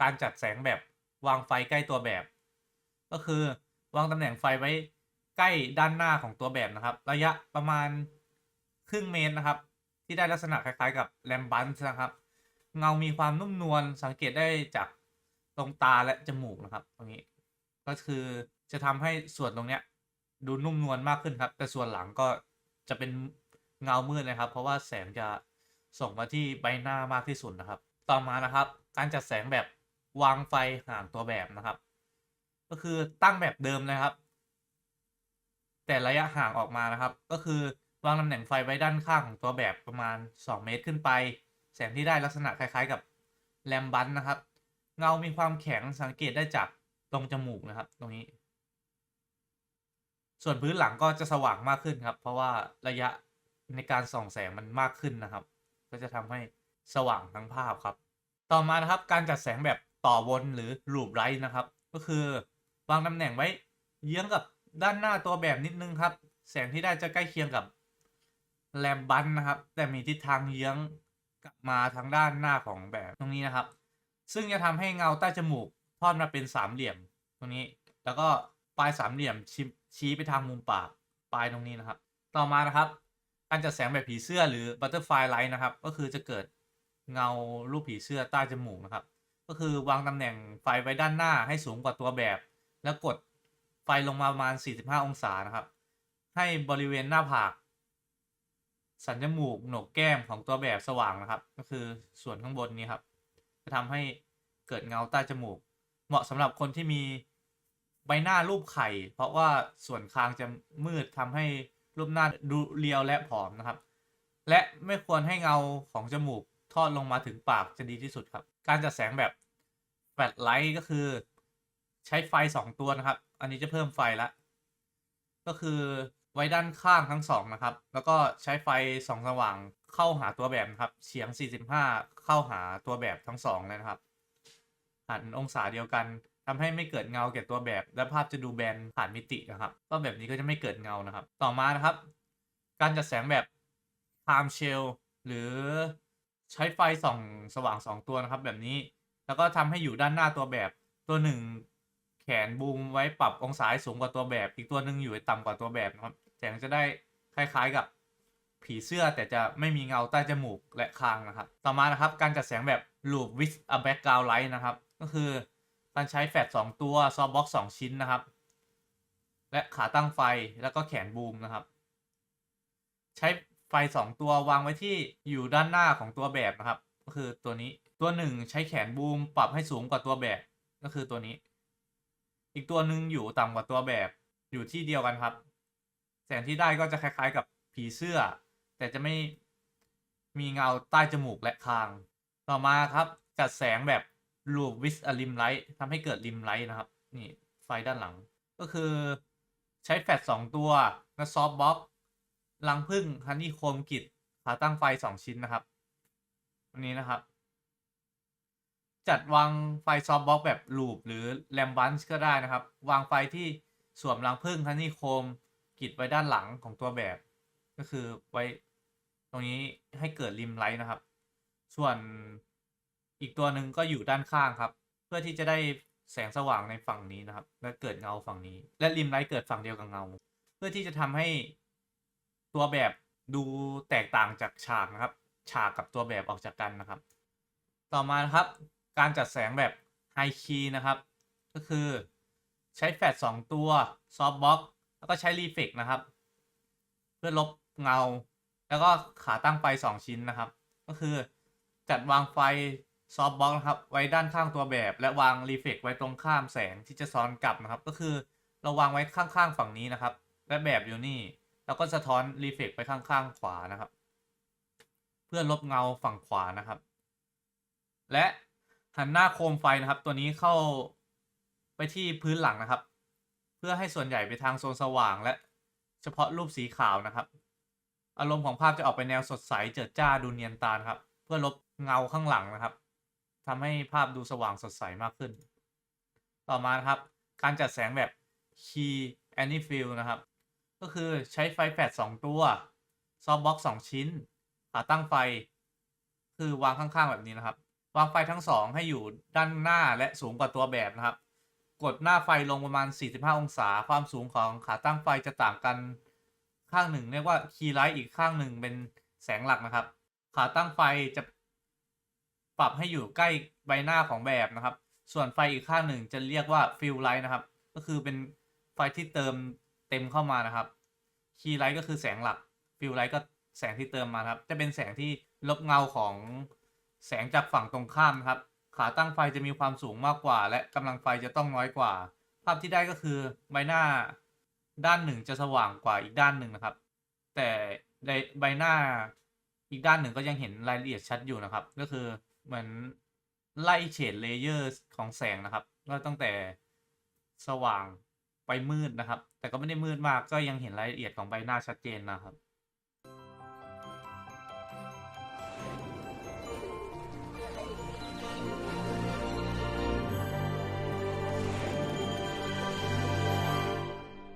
การจัดแสงแบบวางไฟใกล้ตัวแบบ ก็คือวางตำแหน่งไฟไว้ใกล้ด้านหน้าของตัวแบบนะครับ ระยะประมาณครึ่งเมตรนะครับ ที่ได้ลักษณะคล้ายๆ กับแลมบันนะครับ เงามีความนุ่มนวลสังเกตได้จากตรงตาและจมูกนะครับตรงนี้ ก็คือจะทำให้ส่วนตรงเนี้ยดูนุ่มนวลมากขึ้นครับ แต่ส่วนหลังก็จะเป็นเงามืดนะครับ เพราะว่าแสงจะส่งมาที่ใบหน้ามากที่สุดนะครับ ต่อมานะครับ การจัดแสงแบบ วางไฟห่างตัวแบบนะครับ ก็คือตั้งแบบเดิมเลยครับ แต่ระยะห่างออกมานะครับ ก็คือวางตำแหน่งไฟไว้ด้านข้างของตัวแบบประมาณ 2 เมตรขึ้นไป แสงที่ได้ลักษณะคล้ายๆ กับแลมบันนะครับ เงามีความแข็งสังเกตได้จากตรงจมูกนะครับ ตรงนี้ ส่วนพื้นหลังก็จะสว่างมากขึ้นครับ เพราะว่าระยะในการส่องแสงมันมากขึ้นนะครับ ก็จะทำให้สว่างทั้งภาพครับ ต่อมานะครับการจัดแสงแบบ ต่อวนหรือลูปไรท์นะครับ ก็คือวางตำแหน่งไว้เยื้องกับด้านหน้าตัวแบบนิดนึงครับ แสงที่ได้จะใกล้เคียงกับแลมบันนะครับ แต่มีทิศทางเยื้องกลับมาทางด้านหน้าของแบบตรงนี้นะครับ ซึ่งจะทำให้เงาใต้จมูกทอดมาเป็นสามเหลี่ยมตรงนี้ แล้วก็ปลายสามเหลี่ยมชชี้ไปทางมุมปากปลายตรงนี้นะครับ ต่อมานะครับ การจัดแสงแบบผีเสื้อหรือ butterfly light นะครับ ก็คือจะเกิดเงารูปผีเสื้อใต้จมูกนะครับ ก็คือวางตำแหน่งไฟไว้ด้านหน้าให้สูงกว่าตัวแบบ แล้วกดไฟลงมาประมาณ 45 องศานะครับ ให้บริเวณหน้าผาก สันจมูกโหนกแก้มของตัวแบบสว่างนะครับ ก็คือส่วนข้างบนนี้ครับ จะทำให้เกิดเงาใต้จมูก เหมาะสำหรับคนที่มีใบหน้ารูปไข่ เพราะว่าส่วนคางจะมืดทำให้รูปหน้าดูเรียวและผอมนะครับ และไม่ควรให้เงาของจมูกทอดลงมาถึงปากจะดีที่สุดครับ การจัดแสงแบบ แฟลชไลท์ก็คือใช้ไฟ2ตัวนะครับ อันนี้จะเพิ่มไฟละ ก็คือไว้ด้านข้างทั้งสองนะครับ แล้วก็ใช้ไฟสองสว่างเข้าหาตัวแบบครับ เฉียง 45 เข้าหาตัวแบบทั้งสองเลยนะครับ หันองศาเดียวกันทำให้ไม่เกิดเงาแก่ตัวแบบ และภาพจะดูแบนผ่านมิตินะครับ ก็แบบนี้ก็จะไม่เกิดเงานะครับ ต่อมานะครับ การจัดแสงแบบ time shell หรือใช้ไฟส่องสว่าง 2 ตัวนะครับ แบบนี้ แล้วก็ทำให้อยู่ด้านหน้าตัวแบบตัวหนึ่งแขนบูมไว้ปรับองศาสูงกว่าตัวแบบ อีกตัวหนึ่งอยู่ต่ำกว่าตัวแบบนะครับแสงจะได้คล้ายๆกับผีเสื้อแต่จะไม่มีเงาใต้จมูกและคางนะครับ ต่อมานะครับการจัดแสงแบบ loop with a background light นะครับ ก็คือการใช้แฟลชสองตัวซอฟบ็อกสองชิ้นนะครับ และขาตั้งไฟแล้วก็แขนบูมนะครับ ใช้ไฟสองตัววางไว้ที่อยู่ด้านหน้าของตัวแบบนะครับ ก็คือตัวนี้ตัวหนึ่งใช้แขนบูมปรับให้สูงกว่าตัวแบบ ก็คือตัวนี้ อีกตัวหนึ่งอยู่ต่ำกว่าตัวแบบ อยู่ที่เดียวกันครับ แสงที่ได้ก็จะคล้าย ๆ กับผีเสื้อ แต่จะไม่มีเงาใต้จมูกและคาง ต่อมาครับ จัดแสงแบบ loop with a rim light ทำให้เกิด rim light นะครับ นี่ไฟด้านหลัง ก็คือใช้แฟลชสองตัวและซอฟบ็อกลังพึ่งฮันนี่โคมกิดขาตั้งไฟสองชิ้นนะครับ อันนี้นะครับ จัดวางไฟซอฟบ็อกแบบลูปหรือแลมบันช์ก็ได้นะครับ วางไฟที่สวมรังพึ่งฮันนี่โคมกิดไว้ด้านหลังของตัวแบบ ก็คือไว้ตรงนี้ให้เกิดริมไลท์นะครับ ส่วนอีกตัวหนึ่งก็อยู่ด้านข้างครับ เพื่อที่จะได้แสงสว่างในฝั่งนี้นะครับ และเกิดเงาฝั่งนี้ และริมไลท์เกิดฝั่งเดียวกับเงา เพื่อที่จะทำให้ตัวแบบดูแตกต่างจากฉากนะครับ ฉากกับตัวแบบออกจากกันนะครับ ต่อมานะครับ การจัดแสงแบบไฮคีนะครับ ก็คือใช้แฟลชสองตัวซอฟบ็อกแล้วก็ใช้รีเฟกนะครับ เพื่อลบเงา แล้วก็ขาตั้งไฟสองชิ้นนะครับ ก็คือจัดวางไฟซอฟบ็อกนะครับ ไว้ด้านข้างตัวแบบ และวางรีเฟกไว้ตรงข้ามแสงที่จะซ้อนกลับนะครับ ก็คือเราวางไว้ข้างๆฝั่งนี้นะครับ และแบบอยู่นี่ แล้วก็สะท้อนรีเฟกไปข้างๆขวานะครับ เพื่อลบเงาฝั่งขวานะครับ และหันหน้าโคมไฟนะครับ ตัวนี้เข้าไปที่พื้นหลังนะครับ เพื่อให้ส่วนใหญ่ไปทางโซนสว่างและเฉพาะรูปสีขาวนะครับ อารมณ์ของภาพจะออกไปแนวสดใสเจิดจ้าดูเนียนตาครับ เพื่อลบเงาข้างหลังนะครับทำให้ภาพดูสว่างสดใสมากขึ้น ต่อมานะครับ การจัดแสงแบบ Key a n y f i l นะครับ ก็คือใช้ไฟแฟลชสองตัว ซอฟบ็อกสองชิ้น ขาตั้งไฟ คือวางข้างๆแบบนี้นะครับ วางไฟทั้งสองให้อยู่ด้านหน้าและสูงกว่าตัวแบบนะครับ กดหน้าไฟลงประมาณ 45 องศา ความสูงของขาตั้งไฟจะต่างกันข้างหนึ่ง เรียกว่าคีย์ไลท์อีกข้างหนึ่งเป็นแสงหลักนะครับ ขาตั้งไฟจะปรับให้อยู่ใกล้ใบหน้าของแบบนะครับ ส่วนไฟอีกข้างหนึ่งจะเรียกว่าฟิลไลท์นะครับ ก็คือเป็นไฟที่เติมเต็มเข้ามานะครับ คีย์ไลท์ก็คือแสงหลัก ฟิลไลท์ก็ แสงที่เติมมาครับ จะเป็นแสงที่ลบเงาของแสงจากฝั่งตรงข้ามครับ ขาตั้งไฟจะมีความสูงมากกว่า และกำลังไฟจะต้องน้อยกว่า ภาพที่ได้ก็คือใบหน้าด้านหนึ่งจะสว่างกว่าอีกด้านหนึ่งนะครับ แต่ในใบหน้าอีกด้านหนึ่งก็ยังเห็นรายละเอียดชัดอยู่นะครับ ก็คือเหมือนไล่เฉดเลเยอร์ของแสงนะครับ ก็ตั้งแต่สว่างไปมืดนะครับ แต่ก็ไม่ได้มืดมากก็ยังเห็นรายละเอียดของใบหน้าชัดเจนนะครับ